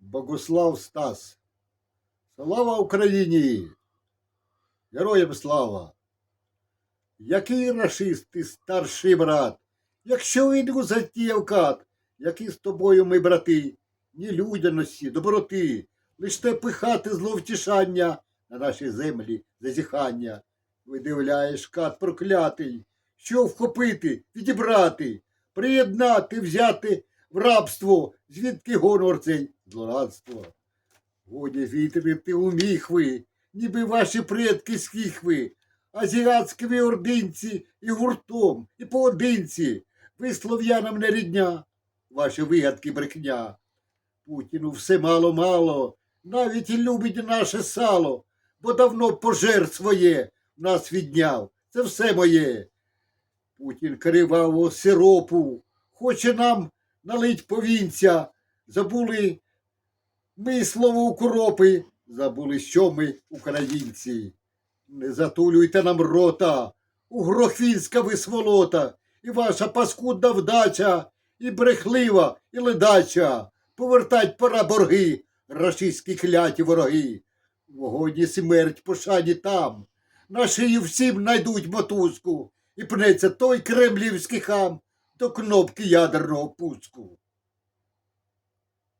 Богуслав Стас. Слава Україні! Героям слава! Який рашист ти, старший брат, якщо війну затіяв кат, які з тобою ми, брати, ні людяності, доброти, лиш те пихати зловтішання на нашій землі зазіхання. Видивляєш кат проклятий, що вхопити, відібрати, приєднати, взяти в рабство, звідки гонор цей злорадство. Годі вітрити у міхви, ніби ваші предки з хіхви, азіатські ординці і гуртом, і поодинці, ви слов'янам не рідня, ваші вигадки брехня. Путіну все мало-мало, навіть і любить наше сало, бо давно пожер своє нас відняв. Це все моє. Путін кривавого сиропу, хоче нам налить повінця. Забули ми слово укропи, забули, що ми українці. Не затулюйте нам рота, угрохвінська ви сволота, і ваша паскудна вдача, і брехлива, і ледача. Повертать пора борги, рашистські кляті вороги. Вогонь і смерть пошані там. На шию всім найдуть мотузку, і пнеться той кремлівський хам до кнопки ядерного пуску.